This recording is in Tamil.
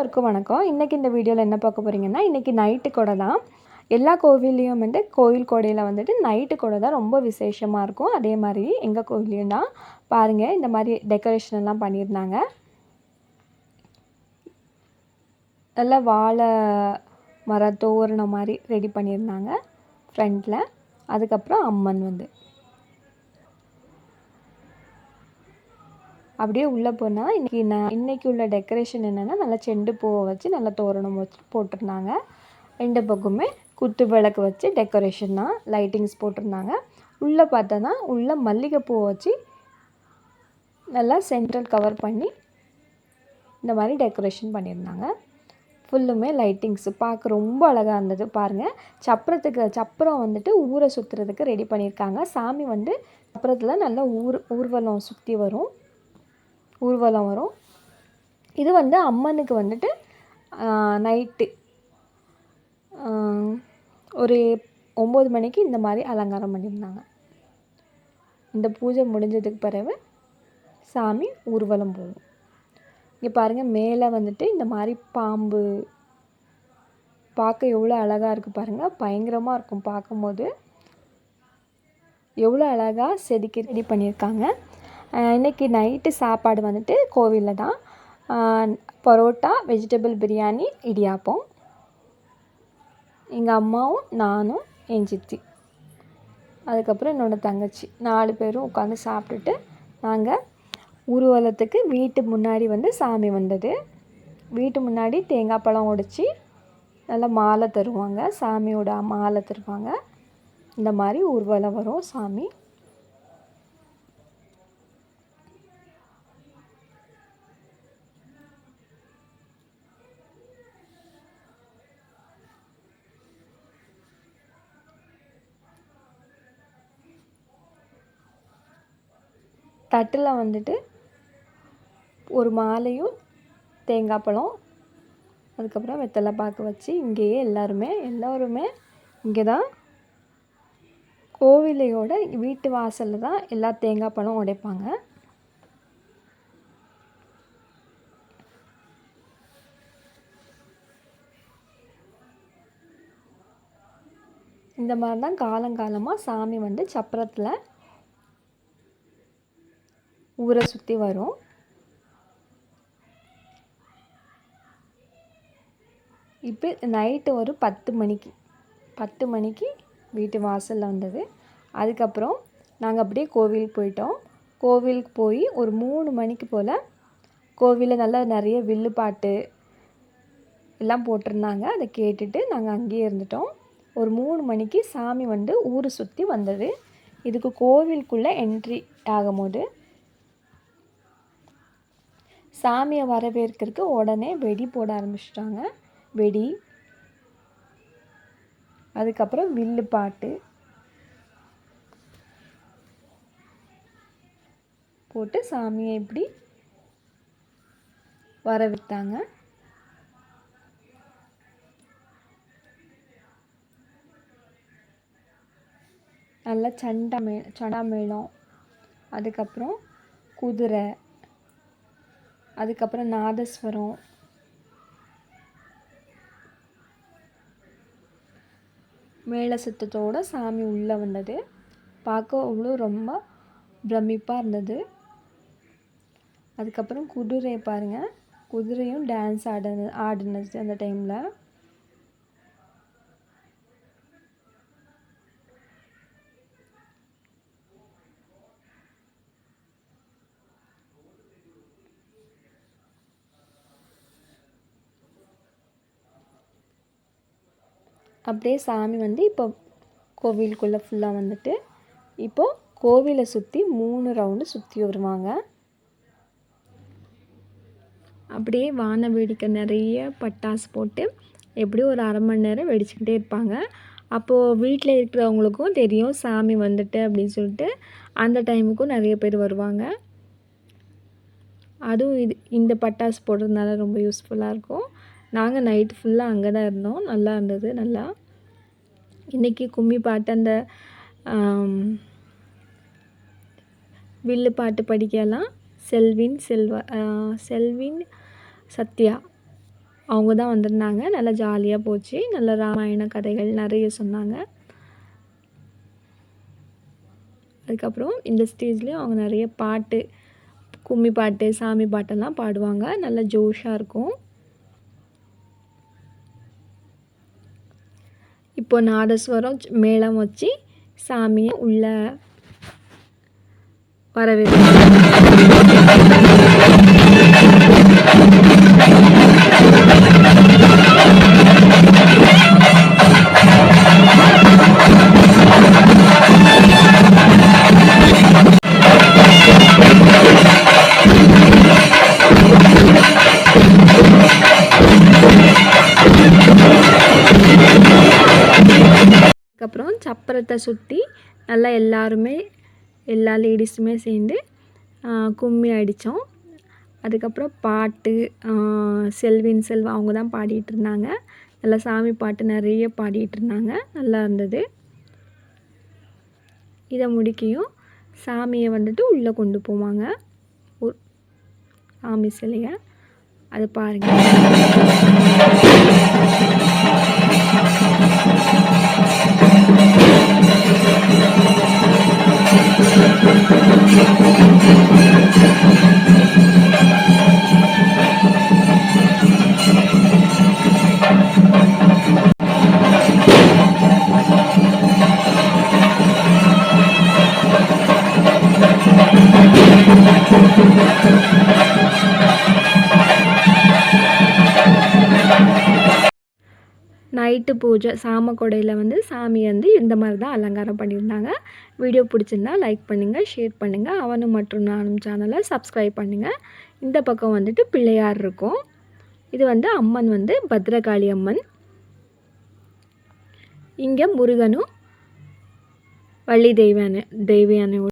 எல்லோருக்கும் வணக்கம். இன்றைக்கி இந்த வீடியோவில் என்ன பார்க்க போகிறீங்கன்னா இன்றைக்கி நைட்டு கூட தான். எல்லா கோவில்லையும் வந்து கோவில் கொடையில் வந்துட்டு நைட்டு கூட தான் ரொம்ப விசேஷமாக இருக்கும். அதே மாதிரி எங்கள் கோவிலையும் தான். பாருங்கள் இந்த மாதிரி டெக்கரேஷன் எல்லாம் பண்ணியிருந்தாங்க. நல்லா வாழை மர தோரணம் மாதிரி ரெடி பண்ணியிருந்தாங்க ஃப்ரண்டில் அதுக்கப்புறம் அம்மன் வந்து. அப்படியே உள்ளே போனால் இன்றைக்கி நான் இன்றைக்கி உள்ள டெக்கரேஷன் என்னென்னா நல்லா செண்டு பூவை வச்சு நல்லா தோரணம் வச்சு போட்டிருந்தாங்க. ரெண்டு பக்கமே குத்து விளக்கு வச்சு டெக்கரேஷன் தான் லைட்டிங்ஸ் போட்டிருந்தாங்க. உள்ளே பார்த்தோன்னா உள்ளே மல்லிகைப்பூவை வச்சு நல்லா சென்ட்ரல் கவர் பண்ணி இந்த மாதிரி டெக்கரேஷன் பண்ணியிருந்தாங்க. ஃபுல்லுமே லைட்டிங்ஸ் பார்க்க ரொம்ப அழகாக இருந்தது பாருங்கள் சப்பரத்துக்கு சப்பரம் வந்துட்டு ஊரை சுற்றுறதுக்கு ரெடி பண்ணியிருக்காங்க. சாமி வந்து சப்பரத்தில் நல்லா ஊர் ஊர்வலம் சுற்றி வரும். ஊர்வலம் வரும். இது வந்து அம்மனுக்கு வந்துட்டு நைட்டு ஒரு ஒம்பது மணிக்கு இந்த மாதிரி அலங்காரம் பண்ணியிருந்தாங்க. இந்த பூஜை முடிஞ்சதுக்கு பிறகு சாமி ஊர்வலம் போகும். இங்கே பாருங்கள் மேலே வந்துட்டு இந்த மாதிரி பாம்பு பார்க்க எவ்வளோ அழகாக இருக்குது பாருங்கள் பயங்கரமாக இருக்கும் பார்க்கும்போது. எவ்வளோ அழகாக செதுக்கி ரெடி பண்ணியிருக்காங்க. இன்றைக்கி நைட்டு சாப்பாடு வந்துட்டு கோவிலில் தான். பரோட்டா வெஜிடபிள் பிரியாணி இடியாப்பம். எங்கள் அம்மாவும் நானும் என் சித்தி. அதுக்கப்புறம் என்னோடய தங்கச்சி. நாலு பேரும் உட்காந்து சாப்பிட்டுட்டு நாங்கள் ஊர்வலத்துக்கு வீட்டு முன்னாடி வந்து சாமி வந்தது. வீட்டு முன்னாடி தேங்காய் பழம் உடைச்சி நல்லா மாலை தருவாங்க. சாமியோட மாலை தருவாங்க. இந்த மாதிரி ஊர்வலம் வரும் சாமி. தட்டில் வந்துட்டு ஒரு மாலையும் தேங்காய் பழம் அதுக்கப்புறம் வெத்தலை பாக்கு வச்சு இங்கேயே எல்லாருமே எல்லோருமே இங்கே தான் கோவிலையோட வீட்டு வாசலில் தான் எல்லா தேங்காய் பழம் உடைப்பாங்க. இந்த மாதிரி தான் காலங்காலமாக சாமி வந்து சப்பரத்தில் ஊரை சுற்றி வரும். இப்போ நைட்டு ஒரு பத்து மணிக்கு பத்து மணிக்கு வீட்டு வாசலில் வந்தது. அதுக்கப்புறம் நாங்கள் அப்படியே கோவிலுக்கு போயிட்டோம். கோவிலுக்கு போய் ஒரு மூணு மணிக்கு போல் கோவிலில் நல்லா நிறைய வில்லு பாட்டு எல்லாம் போட்டிருந்தாங்க. அதை கேட்டுட்டு நாங்கள் அங்கேயே இருந்துட்டோம். ஒரு மூணு மணிக்கு சாமி வந்து ஊரை சுற்றி வந்தது. இதுக்கு கோவிலுக்குள்ளே என்ட்ரி ஆகும்போது சாமியை வரவேற்கிறதுக்கு உடனே வெடி போட ஆரம்பிச்சிட்டாங்க. வெடி அதுக்கப்புறம் வில்லு பாட்டு போட்டு சாமியை இப்படி வரவிட்டாங்க. நல்லா சண்டை மே சண்டா மேளம் அதுக்கப்புறம் குதிரை அதுக்கப்புறம் நாதஸ்வரம். மேல சத்தத்தோடு சாமி உள்ளே வந்தது. பார்க்க அவ்வளோ ரொம்ப பிரமிப்பாக இருந்தது. அதுக்கப்புறம் குதிரையை பாருங்கள் குதிரையும் டான்ஸ் ஆடின ஆடினது அந்த டைமில் அப்படியே சாமி வந்து இப்போ கோவிலுக்குள்ளே ஃபுல்லாக வந்துட்டு இப்போது கோவிலை சுற்றி மூணு ரவுண்டு சுற்றி வருவாங்க. அப்படியே வான வேடிக்கை நிறைய பட்டாசு போட்டு எப்படியும் ஒரு அரை மணி நேரம் வெடிச்சுக்கிட்டே இருப்பாங்க. அப்போது வீட்டில் இருக்கிறவங்களுக்கும் தெரியும் சாமி வந்துட்டு அப்படின்னு சொல்லிட்டு அந்த டைமுக்கும் நிறைய பேர் வருவாங்க. அதுவும் இது இந்த பட்டாசு போடுறதுனால ரொம்ப யூஸ்ஃபுல்லாக இருக்கும். நாங்கள் நைட்டு ஃபுல்லாக அங்கே தான் இருந்தோம். நல்லா இருந்தது நல்லா. இன்றைக்கி கும்மி பாட்டு அந்த வில்லு பாட்டு படிக்கலாம். செல்வின் செல்வா செல்வின் சத்யா. அவங்க தான் வந்திருந்தாங்க. நல்லா ஜாலியாக போச்சு. நல்ல ராமாயண கதைகள் நிறைய சொன்னாங்க. அதுக்கப்புறம் இந்த ஸ்டேஜ்லேயும் அவங்க நிறைய பாட்டு கும்மி பாட்டு சாமி பாட்டெல்லாம் பாடுவாங்க. நல்லா ஜோஷாக இருக்கும். இப்போ நாதஸ்வரம் மேளம் வச்சு சாமியை உள்ள வரவேற்று சப்பரத்தை சுற்றி நல்லா எல்லாருமே எல்லா லேடிஸுமே சேர்ந்து கும்மி அடித்தோம் அதுக்கப்புறம் பாட்டு செல்வின் செல்வா அவங்க தான் பாடிட்டு இருந்தாங்க. நல்லா சாமி பாட்டு நிறைய பாடிட்டு இருந்தாங்க. நல்லா இருந்தது. இதை முடிக்கையும் சாமியை வந்துட்டு உள்ளே கொண்டு போவாங்க. சாமி சிலையை. அது பாருங்கள் நைட்டு பூஜை சாமக்கொடையில் வந்து சாமி வந்து இந்த மாதிரி தான் அலங்காரம் பண்ணியிருந்தாங்க. வீடியோ பிடிச்சிருந்தா லைக் பண்ணுங்கள் ஷேர் பண்ணுங்கள் அவனும் மற்றும் நானும் சேனலை சப்ஸ்கிரைப் பண்ணுங்கள் இந்த பக்கம் வந்துட்டு பிள்ளையார் இருக்கும். இது வந்து அம்மன் வந்து பத்ரகாளி அம்மன். இங்கே முருகனும் வள்ளி தெய்வான தெய்வியானையோட